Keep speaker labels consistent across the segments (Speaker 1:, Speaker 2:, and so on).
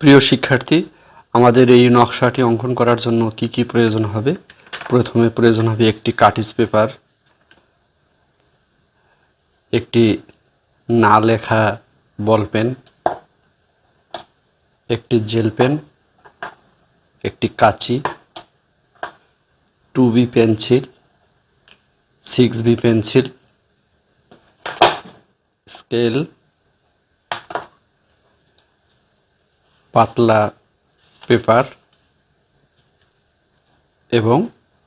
Speaker 1: প্রিয় শিক্ষার্থী, আমাদের এই নকশাটি অঙ্কন করার জন্য কি কি প্রয়োজন হবে? প্রথমে প্রয়োজন হবে একটি কাটিজ পেপার, একটি না লেখা বল পেন, একটি জেল পেন, একটি কাঁচি, two B pencil, six B pencil, scale পাতলা পেপার এবং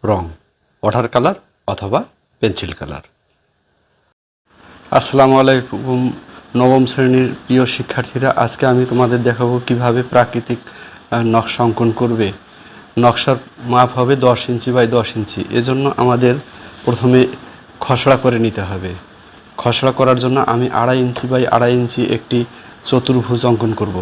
Speaker 1: রং ওয়াটার কালার অথবা পেন্সিল কালার। আসসালামু আলাইকুম, নবম শ্রেণির প্রিয় শিক্ষার্থীরা, আজকে আমি তোমাদের দেখাবো কীভাবে প্রাকৃতিক নকশা অঙ্কন করবে। নকশার মাপ হবে দশ ইঞ্চি বাই দশ ইঞ্চি। এজন্য আমাদের প্রথমে খসড়া করে নিতে হবে। খসড়া করার জন্য আমি আড়াই ইঞ্চি বাই আড়াই ইঞ্চি একটি চতুর্ভুজ অঙ্কন করব।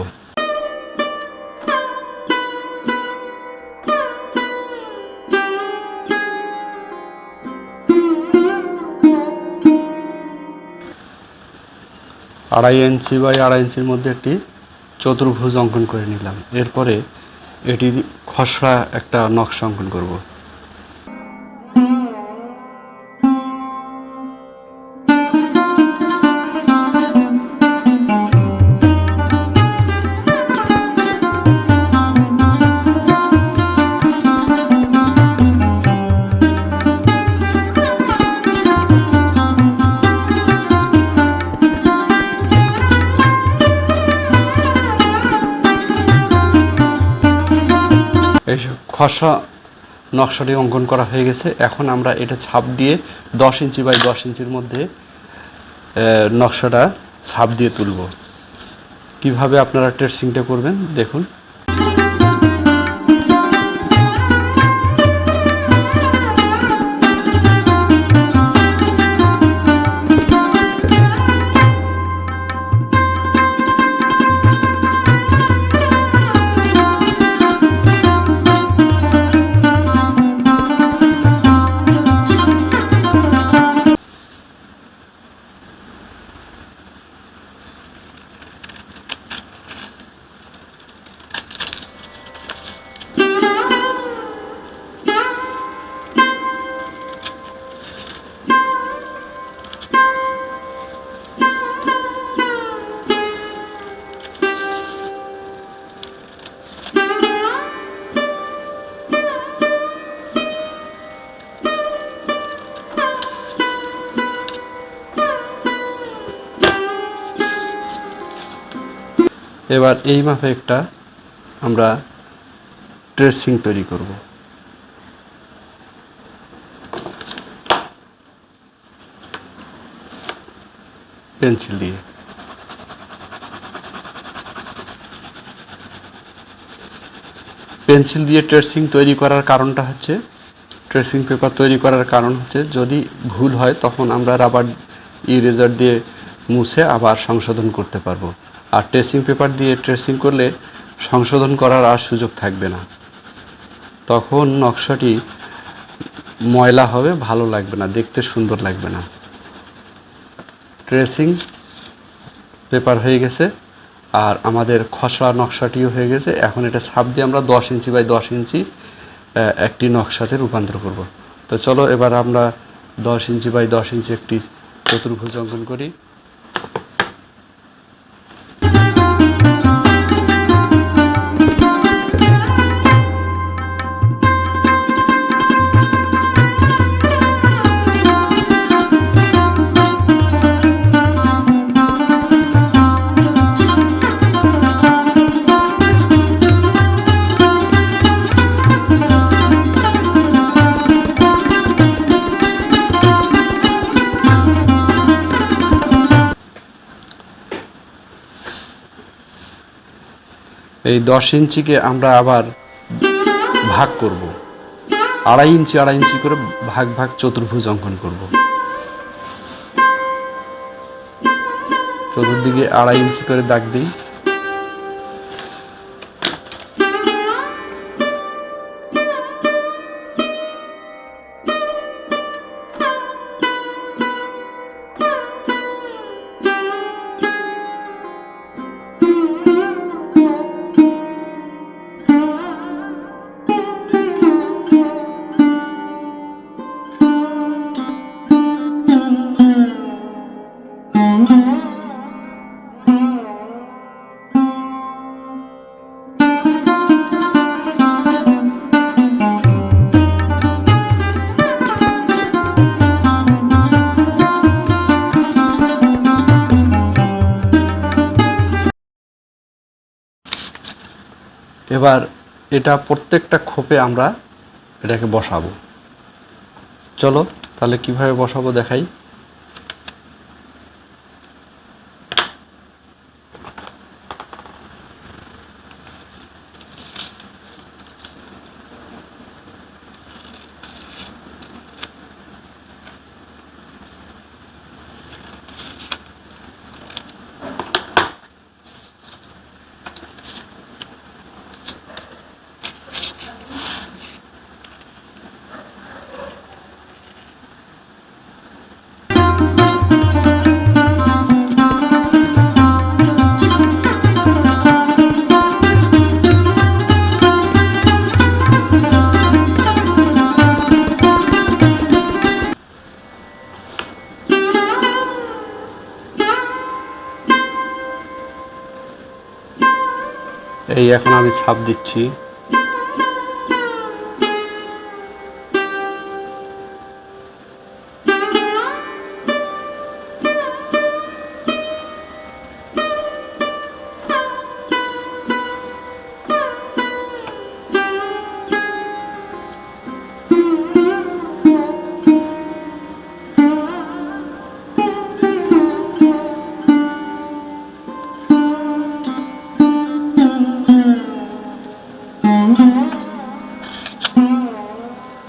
Speaker 1: আড়াই ইঞ্চি বাই আড়াই ইঞ্চির মধ্যে একটি চতুর্ভুজ অঙ্কন করে নিলাম। এরপরে এটি খসড়া একটা নকশা অঙ্কন করব। খসড়া নকশাটি অঙ্কন করা হয়ে গেছে। এখন আমরা এটা ছাপ দিয়ে দশ ইঞ্চি বাই দশ ইঞ্চির মধ্যে নকশাটা ছাপ দিয়ে তুলব। কীভাবে আপনারা ট্রেসিংটা করবেন, দেখুন। এবার এই মাপে একটা আমরা ট্রেসিং তৈরি করব। পেন্সিল দিয়ে। পেন্সিল দিয়ে ট্রেসিং তৈরি করার কারণটা হচ্ছে ট্রেসিং পেপার তৈরি করার কারণ হচ্ছে, যদি ভুল হয় তখন আমরা রাবার ইরেজার দিয়ে মুছে আবার সংশোধন করতে পারব। আর ট্রেসিং পেপার দিয়ে ট্রেসিং করলে সংশোধন করার আর সুযোগ থাকবে না। তখন নকশাটি ময়লা হবে, ভালো লাগবে না, দেখতে সুন্দর লাগবে না। ট্রেসিং পেপার হয়ে গেছে আর আমাদের খসড়া নকশাটিও হয়ে গেছে। এখন এটা ছাপ দিয়ে আমরা দশ ইঞ্চি বাই দশ ইঞ্চি একটি নকশাতে রূপান্তর করব। তো চলো এবার আমরা দশ ইঞ্চি বাই দশ ইঞ্চি একটি চতুর্ভুজ অঙ্কন করি। এই দশ ইঞ্চিকে আমরা আবার ভাগ করব। আড়াই ইঞ্চি আড়াই ইঞ্চি করে ভাগ ভাগ চতুর্ভুজ অঙ্কন করব। চতুর্দিকে আড়াই ইঞ্চি করে দাগ দিই। এবার এটা প্রত্যেকটা খোপে আমরা এটাকে বসাবো। চলো তাহলে কীভাবে বসাবো দেখাই। এই এখন আমি ছাপ দিচ্ছি।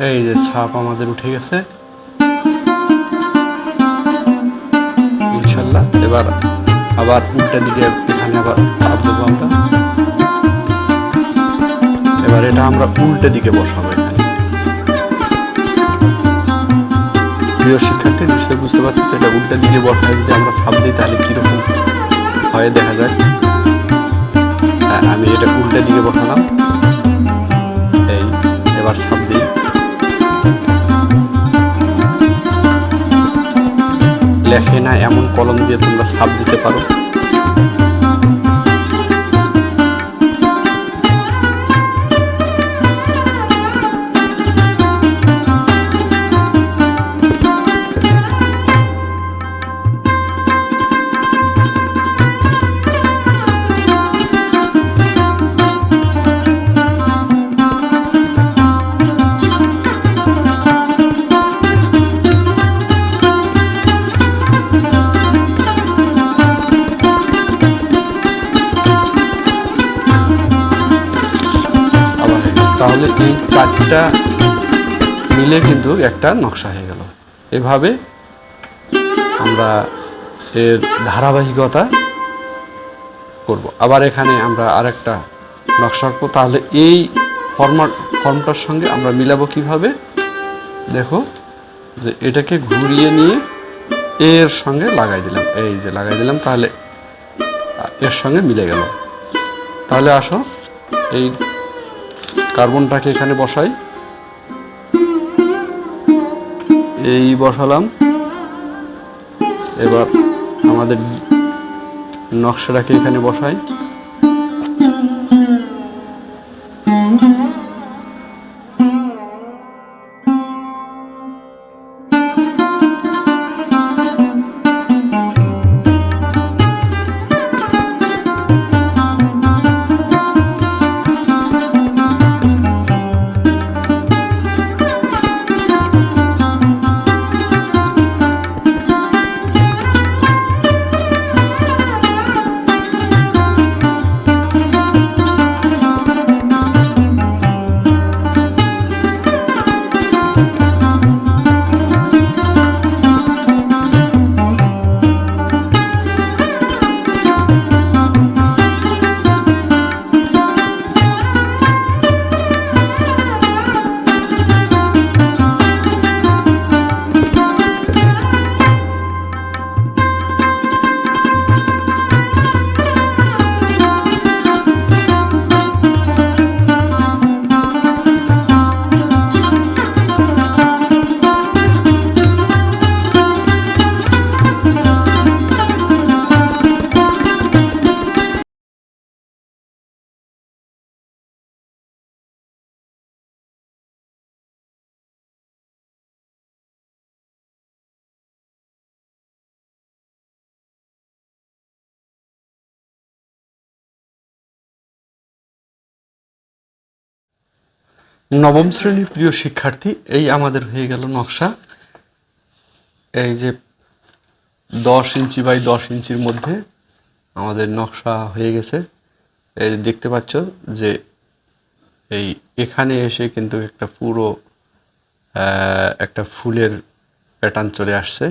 Speaker 1: এই যে ছাপ আমাদের উঠে গেছে। ইনশাল্লাহ এবার আবার উল্টা দিকে এখানে আবার ছাপ দেবো আমরা। এবার এটা আমরা উল্টে দিকে বসাবো প্রিয় শিক্ষার্থী নিশ্চয়ই বুঝতে পারছি এটা উল্টে দিকে বসায় যদি আমরা ছাপ দিই তাহলে কীরকম হয় দেখা যায়। হ্যাঁ, আমি এটা উল্টে দিকে বসালাম। এই এবার ছাপ লেখে না এমন কলম দিয়ে তোমরা সাপ দিতে পারো। তাহলে এই চারটা মিলে কিন্তু একটা নকশা হয়ে গেল। এভাবে আমরা এর ধারাবাহিকতা করব। আবার এখানে আমরা আরেকটা নকশা আঁকবো তাহলে এই ফর্মাট ফর্মটার সঙ্গে আমরা মিলাবো কীভাবে? দেখো যে এটাকে ঘুরিয়ে নিয়ে এর সঙ্গে লাগাই দিলাম। এই যে লাগাই দিলাম, তাহলে এর সঙ্গে মিলে গেল। তাহলে আসো, এই কার্বনটাকে এখানে বসাই। এই বসালাম। এবার আমাদের নকশাটাকে এখানে বসাই। নবম শ্রেণির প্রিয় শিক্ষার্থী, এই আমাদের হয়ে গেল নকশা। এই যে দশ ইঞ্চি বাই দশ ইঞ্চির মধ্যে আমাদের নকশা হয়ে গেছে। এই দেখতে পাচ্ছ যে এই এখানে এসে কিন্তু একটা পুরো একটা ফুলের প্যাটার্ন চলে আসছে।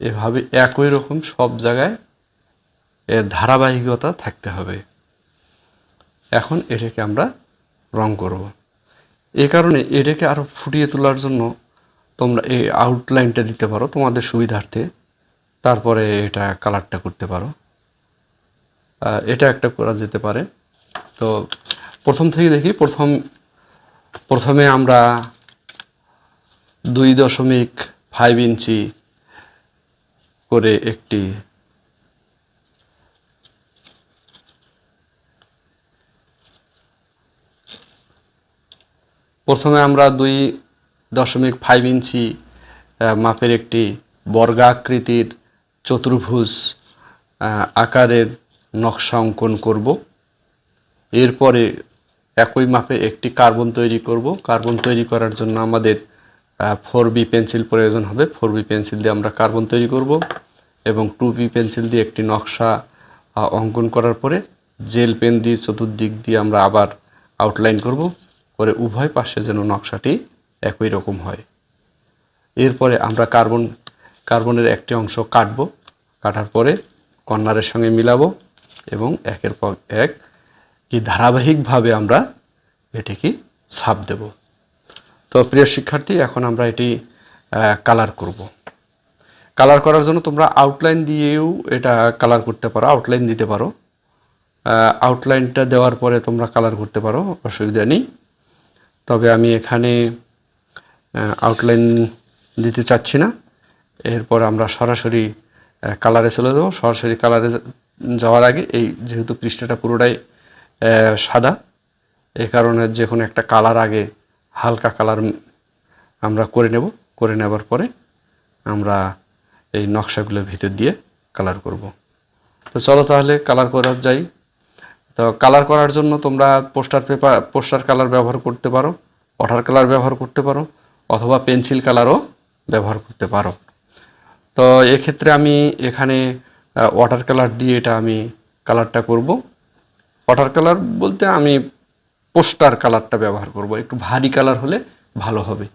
Speaker 1: এভাবে একই রকম সব জায়গায় এর ধারাবাহিকতা থাকতে হবে। এখন এটাকে আমরা রং করব। এই কারণে এটাকে আরও ফুটিয়ে তোলার জন্য তোমরা এই আউটলাইনটা দিতে পারো তোমাদের সুবিধার্থে। তারপরে এটা কালারটা করতে পারো। এটা একটা করা যেতে পারে। তো প্রথম থেকে দেখি, প্রথম, প্রথমে আমরা দুই দশমিক ফাইভ ইঞ্চি করে একটি প্রথমে আমরা দুই দশমিক ফাইভ ইঞ্চি মাপের একটি বর্গাকৃতির চতুর্ভুজ আকারের নকশা অঙ্কন করব। এরপরে একই মাপে একটি কার্বন তৈরি করব। কার্বন তৈরি করার জন্য আমাদের ফোর বি পেন্সিল প্রয়োজন হবে। ফোর বি পেন্সিল দিয়ে আমরা কার্বন তৈরি করব এবং টু বি পেন্সিল দিয়ে একটি নকশা অঙ্কন করার পরে জেল পেন দিয়ে চতুর্দিক দিয়ে আমরা আবার আউটলাইন করব। করে উভয় পাশে যেন নকশাটি একই রকম হয়। এরপরে আমরা কার্বন, কার্বনের একটি অংশ কাটবো। কাটার পরে কর্নারের সঙ্গে মিলাবো এবং একের পর এক কি ধারাবাহিকভাবে আমরা এটিকে ছাপ দেব। তো প্রিয় শিক্ষার্থী, এখন আমরা এটি কালার করব। কালার করার জন্য তোমরা আউটলাইন দিয়েও এটা কালার করতে পারো আউটলাইন দিতে পারো। আউটলাইনটা দেওয়ার পরে তোমরা কালার করতে পারো, অসুবিধা নেই। তবে আমি এখানে আউটলাইন দিতে চাচ্ছি না। এরপর আমরা সরাসরি কালারে চলে যাব। সরাসরি কালারে যাওয়ার আগে এই যেহেতু পৃষ্ঠাটা পুরোটাই সাদা এই কারণে যে কোনো একটা কালার আগে হালকা কালার আমরা করে নেব। করে নেবার পরে আমরা এই নকশাগুলোর ভিতর দিয়ে কালার করব। তো চলো তাহলে কালার করা যাই। তো কালার করার জন্য তোমরা পোস্টার পেপার পোস্টার কালার ব্যবহার করতে পারো ওয়াটার কালার ব্যবহার করতে পারো, অথবা পেন্সিল কালারও ব্যবহার করতে পারো। তো এক্ষেত্রে আমি এখানে ওয়াটার কালার দিয়ে এটা আমি কালারটা করব। ওয়াটার কালার বলতে আমি পোস্টার কালারটা ব্যবহার করব। একটু ভারী কালার হলে ভালো হবে।